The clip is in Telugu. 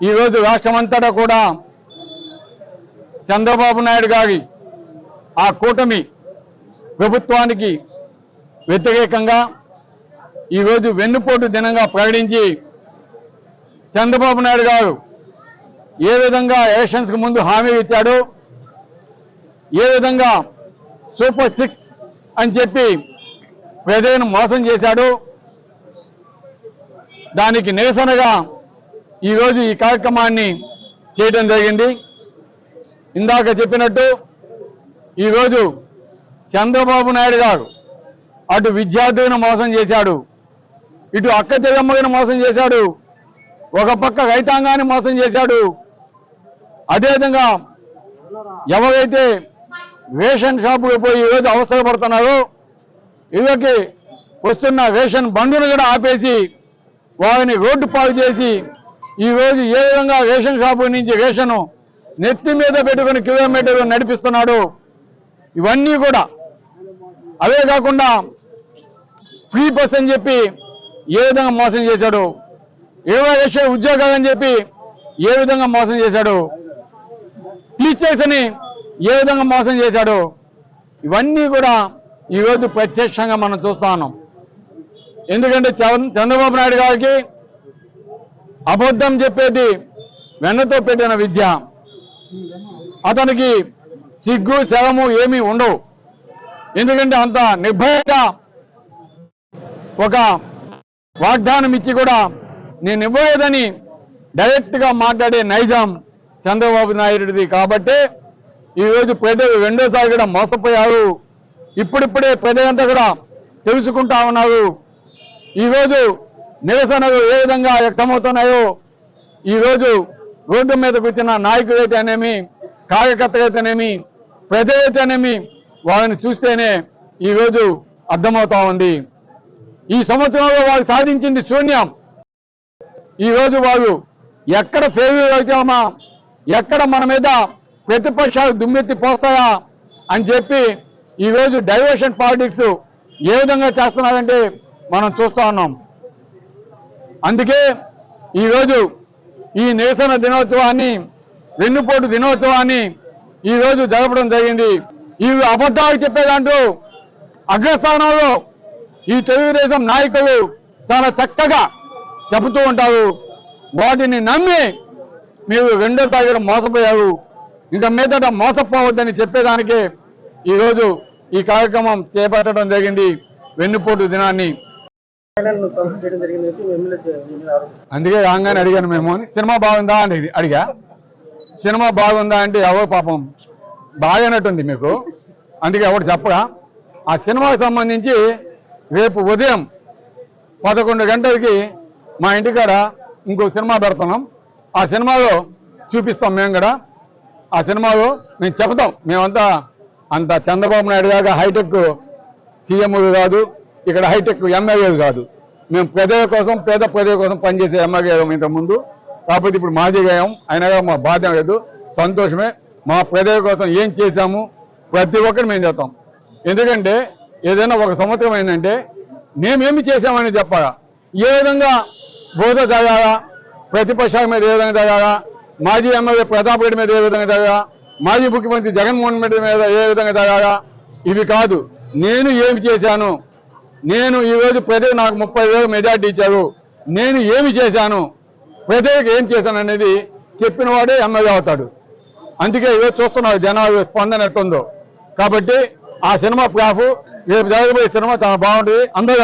ఈరోజు రాష్ట్రమంతటా కూడా చంద్రబాబు నాయుడు గారి ఆ కూటమి ప్రభుత్వానికి వ్యతిరేకంగా ఈరోజు వెన్నుపోటు దినంగా ప్రకటించి చంద్రబాబు నాయుడు గారు ఏ విధంగా ఎలక్షన్స్కి ముందు హామీ ఇచ్చాడో ఏ విధంగా సూపర్ సిక్స్ అని చెప్పి ప్రజలను మోసం చేశాడో దానికి నిరసనగా ఈరోజు ఈ కార్యక్రమాన్ని చేయడం జరిగింది. ఇందాక చెప్పినట్టు ఈరోజు చంద్రబాబు నాయుడు గారు అటు విద్యార్థులను మోసం చేశాడు ఇటు అక్క చెల్లమ్మలను మోసం చేశాడు ఒక పక్క రైతాంగాన్ని మోసం చేశాడు. అదేవిధంగా ఎవరైతే రేషన్ షాపుకి పోయి ఈరోజు అవసరపడుతున్నారో ఇళ్ళకి వస్తున్న రేషన్ బండును కూడా ఆపేసి వారిని రోడ్డు పాలు చేసి ఈరోజు ఏ విధంగా రేషన్ షాపు నుంచి రేషను నెత్తి మీద పెట్టుకుని కిలోమీటర్లు నడిపిస్తున్నాడు ఇవన్నీ కూడా. అవే కాకుండా ఫ్రీ బస్ అని చెప్పి ఏ విధంగా మోసం చేశాడు ఇరవై లక్షల ఉద్యోగాలని చెప్పి ఏ విధంగా మోసం చేశాడు టీచర్స్ అని ఏ విధంగా మోసం చేశాడు ఇవన్నీ కూడా ఈరోజు ప్రత్యక్షంగా మనం చూస్తా ఉన్నాం. ఎందుకంటే చంద్ర- చంద్రబాబు నాయుడు గారికి అబద్ధం చెప్పేది వెన్నతో పెట్టిన విద్య. అతనికి సిగ్గు శవము ఏమీ ఉండవు. ఎందుకంటే అంత నిర్భయంగా ఒక వాగ్దానం ఇచ్చి కూడా నేను ఇవ్వలేదని డైరెక్ట్గా మాట్లాడే నైజాం చంద్రబాబు నాయుడిది. కాబట్టి ఈరోజు ప్రజలు రెండోసారి కూడా మోసపోయారు. ఇప్పుడిప్పుడే ప్రజలంతా కూడా తెలుసుకుంటా ఉన్నారు. ఈరోజు నిరసనలు ఏ విధంగా వ్యక్తమవుతున్నాయో ఈరోజు రోడ్డు మీద కూర్చున్న నాయకులైతేనేమి కార్యకర్తలైతేనేమి ప్రజలైతేనేమి వారిని చూస్తేనే ఈరోజు అర్థమవుతా ఉంది. ఈ సంవత్సరంలో వారు సాధించింది శూన్యం. ఈరోజు వారు ఎక్కడ ఫెయిల్యూర్ అవుతామా ఎక్కడ మన మీద ప్రతిపక్షాలు దుమ్మెత్తి పోస్తాయా అని చెప్పి ఈరోజు డైవర్షన్ పాలిటిక్స్ ఏ విధంగా చేస్తున్నారంటే మనం చూస్తా ఉన్నాం. అందుకే ఈరోజు ఈ నిరసన దినోత్సవాన్ని వెన్నుపోటు దినోత్సవాన్ని ఈరోజు జరపడం జరిగింది. ఈ అబద్ధాలు చెప్పేదాంట్లో అగ్రస్థానంలో ఈ తెలుగుదేశం నాయకులు చాలా చక్కగా చెబుతూ ఉంటారు. వాటిని నమ్మి మీరు రెండో తాగిన మోసపోయారు. ఇంకా మీదట మోసపోవద్దని చెప్పేదానికే ఈరోజు ఈ కార్యక్రమం చేపట్టడం జరిగింది. వెన్నుపోటు దినాన్ని అందుకే రాగానే అడిగాను మేము సినిమా బాగుందా? అని అడిగా సినిమా బాగుందా? అంటే ఎవరు పాపం బాగానట్టుంది మీకు. అందుకే ఎవరు చెప్పరా? ఆ సినిమాకి సంబంధించి రేపు ఉదయం పదకొండు గంటలకి మా ఇంటికాడ ఇంకో సినిమా పెడుతున్నాం ఆ సినిమాలో చూపిస్తాం మేము కూడా. ఆ సినిమాలో మేము చెప్తాం. మేమంతా అంత చంద్రబాబు నాయుడు దాకా హైటెక్ సీఎం కాదు ఇక్కడ హైటెక్ ఎమ్మెల్యేలు కాదు. మేము ప్రజల కోసం పేద ప్రజల కోసం పనిచేసే ఎమ్మెల్యే ఇంతకుముందు. కాకపోతే ఇప్పుడు మాజీ గాయం అయినా మా బాధ లేదు. సంతోషమే. మా ప్రజల కోసం ఏం చేశాము ప్రతి ఒక్కరు మేము చేస్తాం. ఎందుకంటే ఏదైనా ఒక సంవత్సరం ఏంటంటే మేమేమి చేశామని చెప్పాలా? ఏ విధంగా బోధ జరగాలా? ప్రతిపక్షాల మీద ఏ విధంగా జరగాలా? మాజీ ఎమ్మెల్యే ప్రతాప్ రెడ్డి మీద ఏ విధంగా జరగాలా? మాజీ ముఖ్యమంత్రి జగన్మోహన్ రెడ్డి మీద ఏ విధంగా జరగాలా? ఇవి కాదు. నేను ఏమి చేశాను? నేను ఈరోజు ప్రజలు నాకు ముప్పై వేలు మెజార్టీ ఇచ్చారు. నేను ఏమి చేశాను? ప్రజలకు ఏం చేశాను అనేది చెప్పిన వాడే ఎమ్మెల్యే అవుతాడు. అందుకే ఈరోజు చూస్తున్నారు జనాలు స్పందన ఎట్టుందో కాబట్టి ఆ సినిమా ప్లాఫ్ రేపు జరగబోయే సినిమా చాలా బాగుంటుంది. అందరూ